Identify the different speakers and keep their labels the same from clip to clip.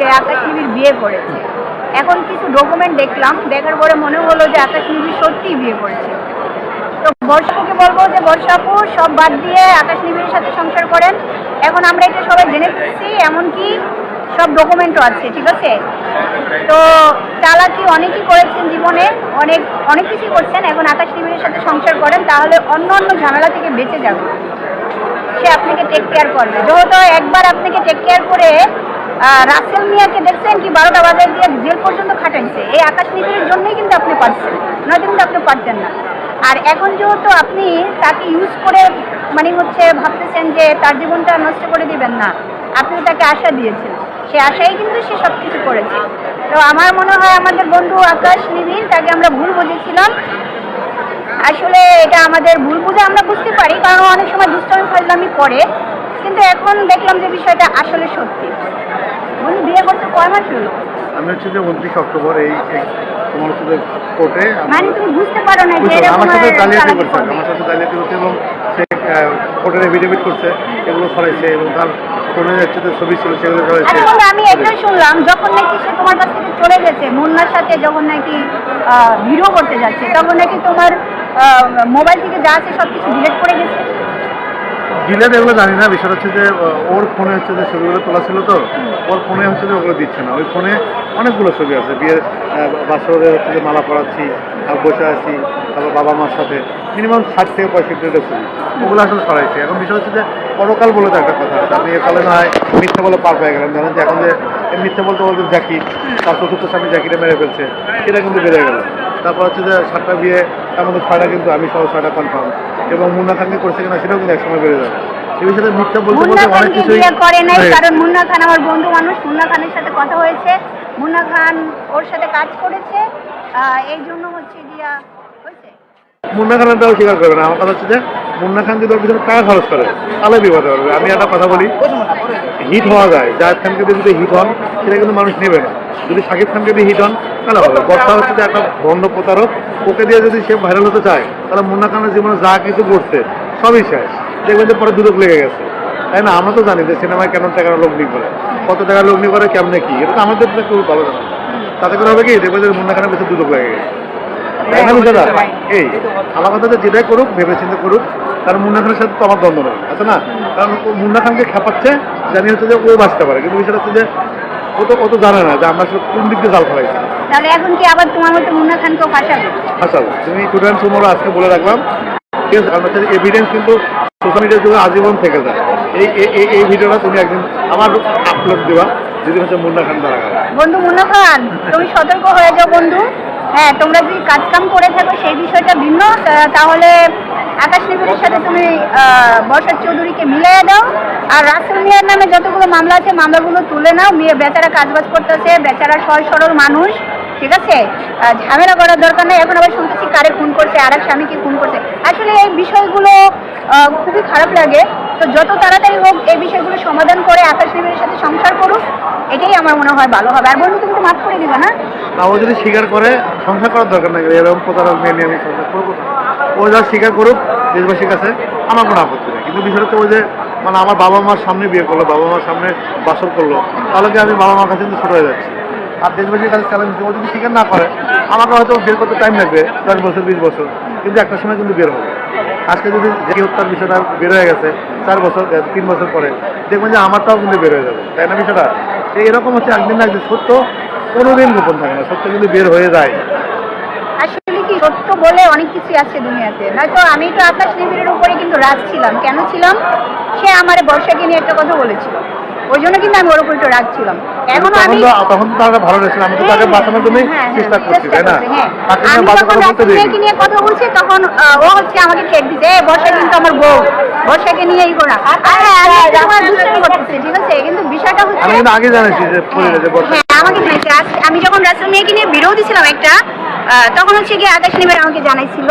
Speaker 1: যে আকাশ নিবিড় বিয়ে করেছে। এখন কিছু ডকুমেন্ট দেখলাম, দেখার পরে মনে হলো যে আকাশ নিবিড় সত্যিই বিয়ে করেছে। তো বর্ষাপুকে বলব যে বর্ষাপু, সব বাদ দিয়ে আকাশ নিবিড়ের সাথে সংসার করেন। এখন আমরা এটা সবাই জেনে ফেলছি, এমনকি সব ডকুমেন্টও আছে, ঠিক আছে? তো চালাকি অনেকই করেছেন জীবনে, অনেক অনেক কিছুই করছেন। এখন আকাশ নিবিড়ের সাথে সংসার করেন, তাহলে অন্য অন্য ঝামেলা থেকে বেঁচে যাবে। সে আপনাকে টেক কেয়ার করবে। যেহেতু একবার আপনাকে টেক কেয়ার করে রাসেল মিয়াকে দেখছেন কি বারোটা বাজার দিয়ে জেল পর্যন্ত খাটাইছে? এই আকাশ নিবিড়ের জন্যই কিন্তু আপনি পারছেন। নয়তো কিন্তু আপনি পারতেন না। আর এখন যেহেতু আপনি তাকে ইউজ করে মানে হচ্ছে ভাবতেছেন যে তার জীবনটা নষ্ট করে দিবেন না, আপনি তাকে আশা দিয়েছেন। সে আশাই কিন্তু সে সব কিছু করেছে। তো আমার মনে হয় আমাদের বন্ধু আকাশ নিবিড়, তাকে আমরা ভুল বুঝেছিলাম। আসলে এটা আমাদের ভুল বুঝে আমরা বুঝতে পারি, কারণ অনেক সময় দুষ্টমি ফাজলামি করে। কিন্তু এখন দেখলাম যে বিষয়টা আসলে সত্যি। উনি বিয়ে করতে কয় মাস হলো?
Speaker 2: আমি হচ্ছে যে উনত্রিশ অক্টোবর এই তোমার যে কোর্টে
Speaker 1: মানে তুমি বুঝতে পারো না যে
Speaker 2: আমার সাথে জালিয়াতি করছে আমার সাথে জালিয়াতি করছে এবং সে কোর্টের এফিডেভিট করছে এগুলো ছড়াইছে এবং তার ফোনে হচ্ছে যে ছবি ছিল সেগুলো
Speaker 1: আচ্ছা আমি এটাই শুনলাম যখন নাকি সে তোমার কাছ থেকে চলে গেছে মুন্নার সাথে যখন নাকি ভিডিও করতে যাচ্ছে তখন নাকি তোমার মোবাইল থেকে যা আছে সব কিছু ডিলিট করে গেছে?
Speaker 2: ডিলেট এগুলো জানি না, বিষয় হচ্ছে যে ওর ফোনে হচ্ছে যে ছবিগুলো তোলা ছিল তো, ওর ফোনে হচ্ছে যে ওগুলো দিচ্ছে না। ওই ফোনে অনেকগুলো ছবি আছে, বিয়ের বাসরে হচ্ছে যে মালা পড়াচ্ছি বসে আছি, তারপর বাবা মার সাথে মিনিমাম ষাট থেকে পঁয়ষট্টিটা ছবি। ওগুলো আসলে সরাইছে এখন বিষয় হচ্ছে যে, পরকাল বলে তো একটা কথা আছে, আপনি একালে না হয় মিথ্যা বলে পার পেয়ে গেলেন। ধরেন যে এখন যে মিথ্যা বলতে বলতে জ্যাকি তার চতুর্থ স্বামী জ্যাকিটা মেরে ফেলছে সেটা কিন্তু বেড়ে গেল। তারপর হচ্ছে যে সাতটা বিয়ে তার মধ্যে ছয়টা কিন্তু আমি সহ ছয়টা কনফার্ম এবং মুন্না খানকে করছে কিনা সেটাও কিন্তু একসময় বেড়ে যাবে। এই বিষয়ে মিথ্যা বলতে
Speaker 1: মুন্না
Speaker 2: বলতে অনেক
Speaker 1: খানকে করে নাই কারণ মুন্না খান আমার বন্ধু মানুষ মুন্না খানের সাথে কথা হয়েছে। মুন্না খান ওর সাথে কাজ করেছে আহ, এই জন্য হচ্ছে গিয়া হয়েছে।
Speaker 2: মুন্না খানটাও স্বীকার করবে না। আমার কথা হচ্ছে যে মুন্না খান যদি পিছনে টাকা খরচ করে, তাহলে বিপদে পারবে আমি একটা কথা বলি, হিট হওয়া যায়। জাহেদ খানকে দিয়ে যদি হিট হন, সেটা কিন্তু মানুষ নেবে না। যদি শাকিব খানকে দিয়ে হিট হন, তাহলে হবে। বর্ষা হচ্ছে যে একটা ভণ্ড প্রতারক। ওকে দিয়ে যদি সে ভাইরাল হতে চায়, তাহলে মুন্না খানের জীবনে যা কিছু করছে সবই শেষ। দেখবেন যে পরে দুদক লেগে গেছে। তাই না? আমরা তো জানি যে সিনেমায় কেমন টাকার লগ্নি করে কত টাকার লগ্নি করে কেমনে কি? এটা তো আমাদের খুব ভালো জানা। তাতে করে হবে কি? দেখবেন যে মুন্না খানের পেছনে দুদক লেগে গেছে। তাই না বুঝে এই আমার কথা হচ্ছে যেটাই করুক ভেবে চিন্তে করুক কারণ মুন্না খানের সাথে তো আমার দ্বন্দ্ব নেই আছে না? কারণ মুন্না খানকে খেপাচ্ছে জানি হচ্ছে যে ও বাঁচতে পারে কিন্তু বিষয়টা হচ্ছে যে ও তো জানে না যে আমরা কোন দিক দিয়ে জাল ফেলাইছি।
Speaker 1: তাহলে এখন কি আবার তোমার মতো মুন্না খানকেও ফাঁসাবে।
Speaker 2: তুমি টুডেন্ট আজকে বলে রাখলাম। ঠিক আছে কারণ হচ্ছে এভিডেন্স কিন্তু সোশ্যাল মিডিয়ার যুগে আজীবন থেকে যায়। এই এই- ভিডিওটা তুমি একদিন আমার আপলোড দেবা। যদি হচ্ছে মুন্না খান
Speaker 1: বন্ধু মুন্না খান, তুমি সতর্ক হয়ে যাও বন্ধু। হ্যাঁ তোমরা যদি কাজ কাম করে থাকো, সেই বিষয়টা ভিন্ন। তাহলে আকাশ নিবিড়ের সাথে তুমি বর্ষার চৌধুরীকে মিলিয়ে দাও। আর রাসেল মিয়ার নামে যতগুলো মামলা আছে, মামলাগুলো তুলে নাও। মেয়ে বেচারা কাজবাজ করতেছে, বেচারা সহজ সরল মানুষ। ঠিক আছে? ঝামেলা করার দরকার নেই। এখন আবার শুনতেছি কারে খুন করছে, আর এক স্বামীকে খুন করছে। আসলে এই বিষয়গুলো খুবই খারাপ লাগে। তো যত তাড়াতাড়ি হোক এই বিষয়গুলো সমাধান করে আকাশ নিবিড়ের সাথে সংসার করুক, এটাই আমার মনে হয় ভালো হবে। আর বন্ধু, তুমি তো মাফ করে দিবে, না?
Speaker 2: ও যদি স্বীকার করে, সংসার করার দরকার নাই। এরকম প্রতারক মেয়ে নিয়ে আমি সংসার করব ও যা স্বীকার করুক, দেশবাসীর কাছে আমার কোনো আপত্তি নেই। কিন্তু বিষয়টা হচ্ছে ওই যে মানে আমার বাবা মার সামনে বিয়ে করল বাবা মার সামনে বাসর করল, তাহলে আমি বাবা মার কাছে কিন্তু ছোট হয়ে যাচ্ছি? আর দেশবাসীর কাছে চ্যালেঞ্জ ও যদি স্বীকার না করে, আমাকে হয়তো বের করতে টাইম লাগবে, দশ বছর, বিশ বছর। কিন্তু একটা সময় কিন্তু বের হবে। আজকে যদি যে হত্যার বিষয়টা বের হয়ে গেছে, চার বছর তিন বছর পরে, দেখবেন যে আমারটাও কিন্তু বের হয়ে যাবে। তাই না বিষয়টা? এরকম হচ্ছে একদিন না একদিন সত্য, কোনোদিন গোপন থাকে না। সত্য কিন্তু বের হয়ে যায়।
Speaker 1: আসলে কি সত্য বলে অনেক কিছু আছে দুনিয়াতে। নয়তো আমি তো আকাশ নিবিড়ের উপরে কিন্তু রাগ ছিলাম। কেন ছিলাম? সে আমার বর্ষাকে নিয়ে একটা কথা বলেছিল। ওই জন্য কিন্তু আমি ওর উপর একটু রাগ ছিলাম।
Speaker 2: এখনও
Speaker 1: আমি
Speaker 2: তখন তো তারা ভালো রেছিল আমি তো তাকে বাঁচানোর জন্যই চেষ্টা করছি তাই না?
Speaker 1: করছি।
Speaker 2: তাকে
Speaker 1: আমি
Speaker 2: নিয়ে
Speaker 1: যখন নিয়ে কথা বলছি তখন ও হচ্ছে আমাকে ঠেক "এ, বর্ষা কিন্তু আমার বউ। বর্ষাকে নিয়ে এই করা। আর আমি দুষ্টামি করতেছি ঠিক আছে? কিন্তু বিষয়টা হচ্ছে
Speaker 2: আমি কিন্তু আগে জানাইছি যে বর্ষা।
Speaker 1: আমাকে জানাইছে আমি যখন রাসেল মেয়েকে নিয়ে বিরোধ দিছিলাম একটা তখন হচ্ছে কি আকাশ নিবের আমাকে জানাইছিল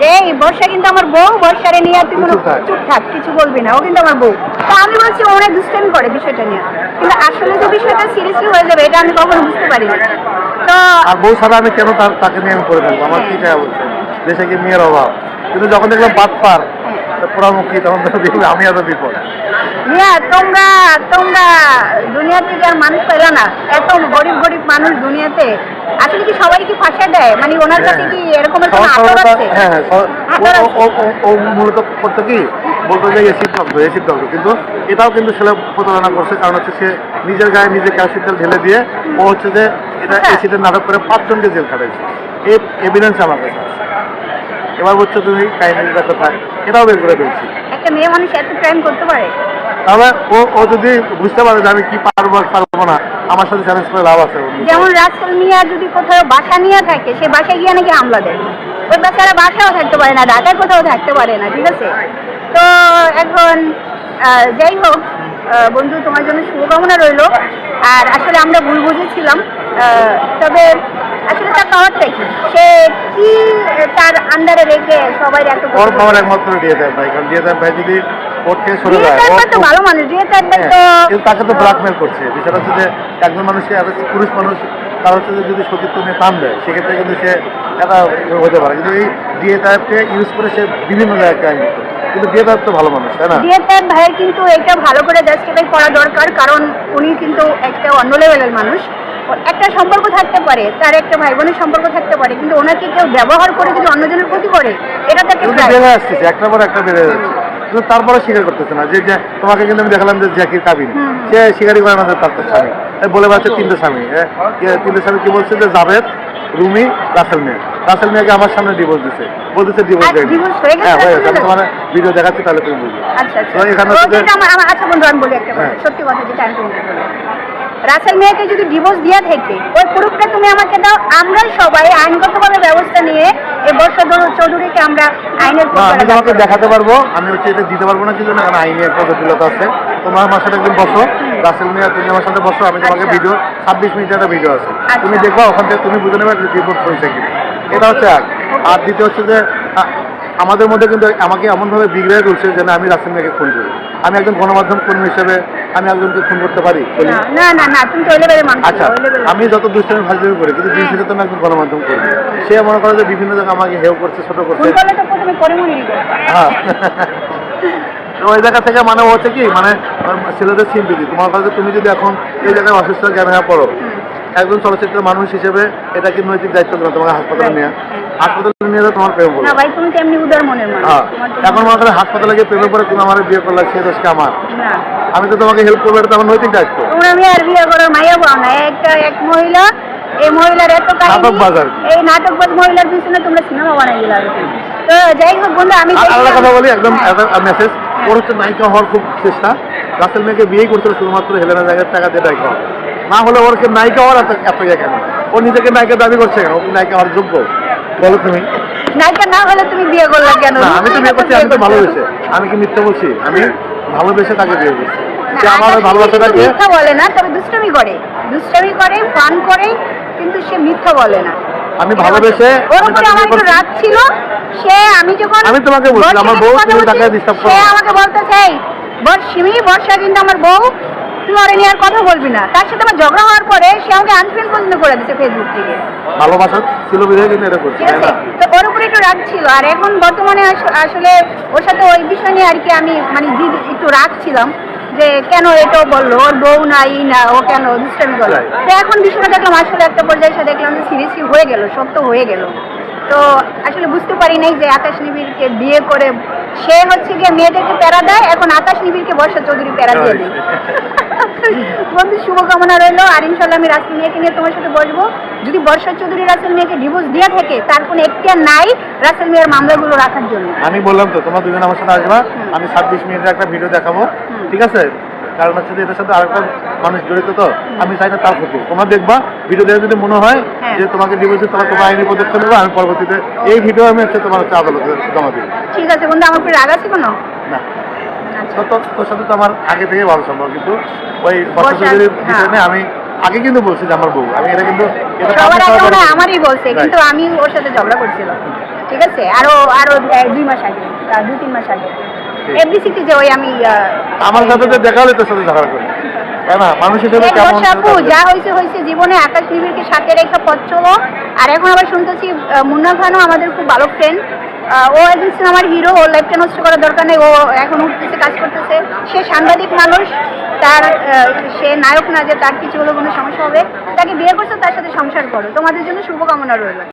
Speaker 1: যে এই বর্ষা কিন্তু আমার বউ বর্ষারে নিয়ে আর তুই কোনো
Speaker 2: চুপ থাক।
Speaker 1: কিছু বলবি না ও কিন্তু আমার বউ। তো আমি বলছি অনেক দুষ্টামি করে বিষয়টা নিয়ে। কিন্তু আসলে যে বিষয়টা সিরিয়াসলি হয়ে যাবে এটা আমি কখনো বুঝতে পারি তো
Speaker 2: আর বউ ছাড়া আমি কেন তাকে নিয়ে আমি করে থাকব আমার কি চাই বলছে? দেশে কি মেয়ের অভাব? কিন্তু যখন দেখলাম বাদ পার পোড়ামুখী তখন আমি এত বিপদ।
Speaker 1: মিয়া তোমরা তোমরা দুনিয়া থেকে আর মানুষ পেল না এত গরিব গরিব মানুষ দুনিয়াতে আসলে কি সবাই কি ফাঁসে দেয়? মানে ওনার কাছে কি এরকমের কোনো
Speaker 2: সবার
Speaker 1: আতর
Speaker 2: সর্বদা-
Speaker 1: আছে?
Speaker 2: হ্যাঁ হ্যাঁ সবার-
Speaker 1: আতর
Speaker 2: ও-
Speaker 1: আছে?
Speaker 2: ও- ও- ও মূলত করতে কি? বলতো যে এসিড দগ্ধ এসিড দগ্ধ কিন্তু এটাও কিন্তু ছেলে প্রতারণা করছে কারণ হচ্ছে সে নিজের গায়ে নিজে ক্যালসিয়াম তেল ঢেলে দিয়ে ও হচ্ছে যে এটা। এসিডের নাটক করে পাঁচজনকে জেল খাটাইছে। এই এভিডেন্স আমার কাছে এবার বলছো তুমি কাহিনীটা কোথায় এটাও বের করে ফেলছি।
Speaker 1: একটা মেয়ে মানুষ এত ক্রাইম করতে পারে?
Speaker 2: তাহলে ও ও যদি বুঝতে পারে যে আমি কি পারব পারব না আমার সাথে চ্যালেঞ্জ করে লাভ আছে।
Speaker 1: যেমন রাসেল মিয়া যদি কোথাও বাসা নিয়ে থাকে সে বাসায় গিয়ে নাকি হামলা দেয়। ওই বাচ্চারা বাসাও থাকতে পারে না ঢাকায় কোথাও থাকতে পারে না ঠিক আছে? তো এখন যাই হোক বন্ধু তোমার জন্য শুভকামনা রইল। আর আসলে আমরা ভুল বুঝেছিলাম তবে আসলে তার পাওয়ারটা কি? সে কি তার আন্ডারে রেখে সবাই এত
Speaker 2: ওর পাওয়ার একমাত্র দিয়ে দেয় ভাই কারণ দিয়ে দেয় ভাই যদি ওর থেকে সরে যায়
Speaker 1: তো ভালো মানুষ দিয়ে তার
Speaker 2: হ্যাঁ,
Speaker 1: তো
Speaker 2: কিন্তু তাকে তো ব্ল্যাকমেল করছে। বিষয়টা হচ্ছে যে একজন মানুষকে একটা পুরুষ মানুষ তার হচ্ছে যে যদি সতীত্ব নিয়ে টান দেয় সেক্ষেত্রে কিন্তু সে একটা হতে পারে। কিন্তু এই ডিএ টাইপকে ইউজ করে সে বিভিন্ন জায়গায় ক্রাইম কিন্তু টাইপ তো ভালো মানুষ তাই না?
Speaker 1: দিয়ে তার ভাইয়ের কিন্তু এটা ভালো করে জাস্টিফাই করা দরকার কারণ উনি কিন্তু একটা অন্য লেভেলের মানুষ। একটা সম্পর্ক থাকতে পারে তার একটা ভাই বোনের সম্পর্ক থাকতে পারে কিন্তু ওনাকে কেউ ব্যবহার করে যদি অন্যজনের ক্ষতি করে এটা তো একটা
Speaker 2: বেড়ে আসতেছে পর একটা বেড়ে যাচ্ছে। তারপরে স্বীকার করতেছে না যে তোমাকে কিন্তু আমি দেখালাম যে জ্যাকির কাবিন সে স্বীকারই করে না তার তো স্বামী। বলে বেড়াচ্ছে তিনটে স্বামী কে- তিনটে স্বামী কি বলছে যে জাভেদ রুমি রাসেল মিয়া। রাসেল মিয়াকে আমার সামনে ডিভোর্স দিছে বলতেছে ডিভোর্স
Speaker 1: আর
Speaker 2: দেয়নি।
Speaker 1: হয়ে
Speaker 2: হ্যাঁ হয়ে গেছে। আমি তোমার ভিডিও দেখাচ্ছি তাহলে তুমি বুঝবে।
Speaker 1: আচ্ছা আচ্ছা।
Speaker 2: এখানে
Speaker 1: আচ্ছা বন্ধু আমি বলি একটা
Speaker 2: হ্যাঁ।
Speaker 1: সত্যি কথা যেটা আমি রাসেল মেয়েকে যদি ডিভোর্স দিয়ে থাকে ওই প্রুফটা তুমি আমাকে দাও। আমরা সবাই আইনগতভাবে ব্যবস্থা নিয়ে এই বর্ষ চৌধুরীকে আমরা আইনের
Speaker 2: আমি তোমাকে দেখাতে পারব। আমি হচ্ছে এটা দিতে পারব না কিন্তু না কারণ আইনি একটা আছে। তোমার আমার সাথে একদিন বসো। রাসেল মিয়া তুমি আমার সাথে বসো। আমি তোমাকে
Speaker 1: আচ্ছা।
Speaker 2: ভিডিও ছাব্বিশ মিনিটের একটা ভিডিও আছে।
Speaker 1: আচ্ছা।
Speaker 2: তুমি দেখবা ওখান থেকে তুমি বুঝে নেবে ডিভোর্স হয়েছে কি এটা হচ্ছে এক। আর দ্বিতীয় হচ্ছে যে আমাদের মধ্যে কিন্তু আমাকে এমনভাবে বিগড়ে তুলছে যে আমি রাসেল মিয়াকে খুন করি। আমি একজন গণমাধ্যম কর্মী হিসেবে আমি একজনকে খুন করতে পারি?
Speaker 1: না, না না না তুমি ওই
Speaker 2: আচ্ছা আমি যত দুষ্টামি ফাজলামি করি কিন্তু দিন শেষে তো আমি একজন গণমাধ্যম করি সে মনে করে যে বিভিন্ন জায়গায় আমাকে হেউ করছে ছোট করছে। হ্যাঁ। ওই জায়গা থেকে মানে হচ্ছে কি মানে ছেলেদের সিম্পিতি তোমার কাছে তুমি যদি এখন এই জায়গায় অসুস্থ ক্যামেরা পড়ো একজন চলচ্চিত্র মানুষ হিসেবে এটা কি নৈতিক দায়িত্ব তোমার তোমাকে হাসপাতালে নেওয়া হাসপাতালে তোমার প্রেম বলব
Speaker 1: না ভাই তুমি তো এমনি উদার মনের মানুষ।
Speaker 2: হ্যাঁ এখন হাসপাতালে গিয়ে প্রেমে পড়ে তুমি আমার বিয়ে করলে সে দোষকে আমার।
Speaker 1: না।
Speaker 2: আমি তো তোমাকে হেল্প করব এটা তো আমার নৈতিক দায়িত্ব।
Speaker 1: তোমরা আমি আর বিয়ে করার পাও না। একটা এক মহিলা এই মহিলার এত কাহিনী
Speaker 2: নাটকবাজার।
Speaker 1: এই নাটকবাজ মহিলার পিছনে তোমরা সিনেমা বানাই দিলা তো যাই হোক বন্ধু আমি
Speaker 2: কথা বলি একদম মেসেজ ওর হচ্ছে নায়িকা হওয়ার খুব চেষ্টা। রাসেল মেয়েকে বিয়েই করছিল শুধুমাত্র হেলেনা জায়গায় টাকা দিয়ে নায়িকা না হলে ওর নায়িকা হওয়ার এত ইয়ে কেন? ও নিজেকে নায়িকা দাবি করছে কেন? নায়িকা হওয়ার যোগ্য। বলো তুমি।
Speaker 1: নায়িকা না হলে তুমি বিয়ে করলে কেন?
Speaker 2: আমি তো বিয়ে করছি আমি তো ভালোবেসে। আমি কি মিথ্যে বলছি? আমি ভালোবেসে তাকে বিয়ে করছি? সে আমার ভালোবাসাটাকে
Speaker 1: মিথ্যা বলে না তবে দুষ্টামি করে। দুষ্টামি করে ফান করে কিন্তু সে মিথ্যা বলে না।
Speaker 2: আমি ভালোবেসে
Speaker 1: ওর উপরে আমার
Speaker 2: বিয়ে
Speaker 1: একটু রাগ ছিল সে আমি যখন
Speaker 2: আমি তোমাকে বলছি, আমার বউ, তুমি তাকে disturb করো
Speaker 1: সে। আমাকে বলতেছে "এই, বর্ষিমি বর্ষা কিন্তু আমার বউ তুই নিয়ে আর কথা বলবি না। তার সাথে আমার ঝগড়া হওয়ার পরে সে আমাকে আনফ্রেন্ড পর্যন্ত করে দিচ্ছে ফেসবুক থেকে।
Speaker 2: ভালোবাসা ছিল বিধায় কিন্তু এটা করছি
Speaker 1: ঠিক
Speaker 2: তাই
Speaker 1: আছে
Speaker 2: না
Speaker 1: তো ওর উপরে একটু রাগ ছিল। আর এখন বর্তমানে আসলে ওর সাথে ওই বিষয় নিয়ে আর কি আমি মানে একটু রাগ ছিলাম যে কেন এটাও বলল? ওর বউ না ই না ও কেন দুষ্টামি করল তো এখন বিষয়টা দেখলাম আসলে একটা পর্যায়ে এসে দেখলাম যে সিরিয়াসলি হয়ে গেল সত্য হয়ে গেল। তো আসলে বুঝতে পারি নাই যে আকাশ নিবিড়কে বিয়ে করে সে হচ্ছে গিয়ে মেয়েদেরকে প্যারা দেয় এখন আকাশ নিবিড়কে বর্ষা চৌধুরী প্যারা দিয়ে দেয়। বন্ধু শুভকামনা রইল। আর ইনশাল্লাহ আমি রাসেল মিয়াকে নিয়ে তোমার সাথে বসবো। যদি বর্ষা চৌধুরী রাসেল মিয়াকে ডিভোর্স দিয়ে থাকে তার কোনো এখতিয়ার নাই রাসেল মিয়ার মামলাগুলো রাখার জন্য।
Speaker 2: আমি বললাম তো তোমরা দুজন আমার সাথে আসবা আমি ছাব্বিশ মিনিটের একটা ভিডিও দেখাবো ঠিক আছে? কারণ হচ্ছে এটার সাথে আরেকটা মানুষ জড়িত তো আমি চাই না তার ক্ষতি। তোমরা দেখবা ভিডিও দেখে যদি মনে হয়
Speaker 1: হ্যাঁ।
Speaker 2: যে তোমাকে ডিভোর্স তোমার তোমার আইনি পদক্ষেপ নেব আমি পরবর্তীতে এই ভিডিও আমি হচ্ছে তোমার হচ্ছে আদালতে জমা দিই
Speaker 1: ঠিক আছে বন্ধু আমার রাগ আছে কোনো?
Speaker 2: না। তো তো- তোর সাথে তো আমার আগে থেকে ভালো কিন্তু ওই
Speaker 1: হ্যাঁ।
Speaker 2: আমি আগে কিন্তু বলছি যে আমার বউ। আমি এটা কিন্তু।
Speaker 1: আমারই বলছে কিন্তু আমি ওর সাথে ঝগড়া করছিলাম ঠিক আছে? আরও আরও দুই মাস আগে দুই তিন মাস আগে। এফডিসিতে যে ওই আমি
Speaker 2: আমার সাথে দেখা হলে তোর সাথে ঝগড়া করি।
Speaker 1: যা হয়েছে হয়েছে জীবনে আকাশ নিবিড়কে সাথে রেখে পথ চলো। আর এখন আবার শুনতেছি মুন্না খানও আমাদের খুব ভালো ফ্রেন্ড ও একজন সিনেমার হিরো ওর লাইফটা নষ্ট করার দরকার নেই ও এখন উঠতেছে কাজ করতেছে। সে সাংবাদিক মানুষ তার সে নায়ক না যে তার কিছু হলো কোনো সমস্যা হবে। তাকে বিয়ে করছ তার সাথে সংসার করো। তোমাদের জন্য শুভকামনা রইল।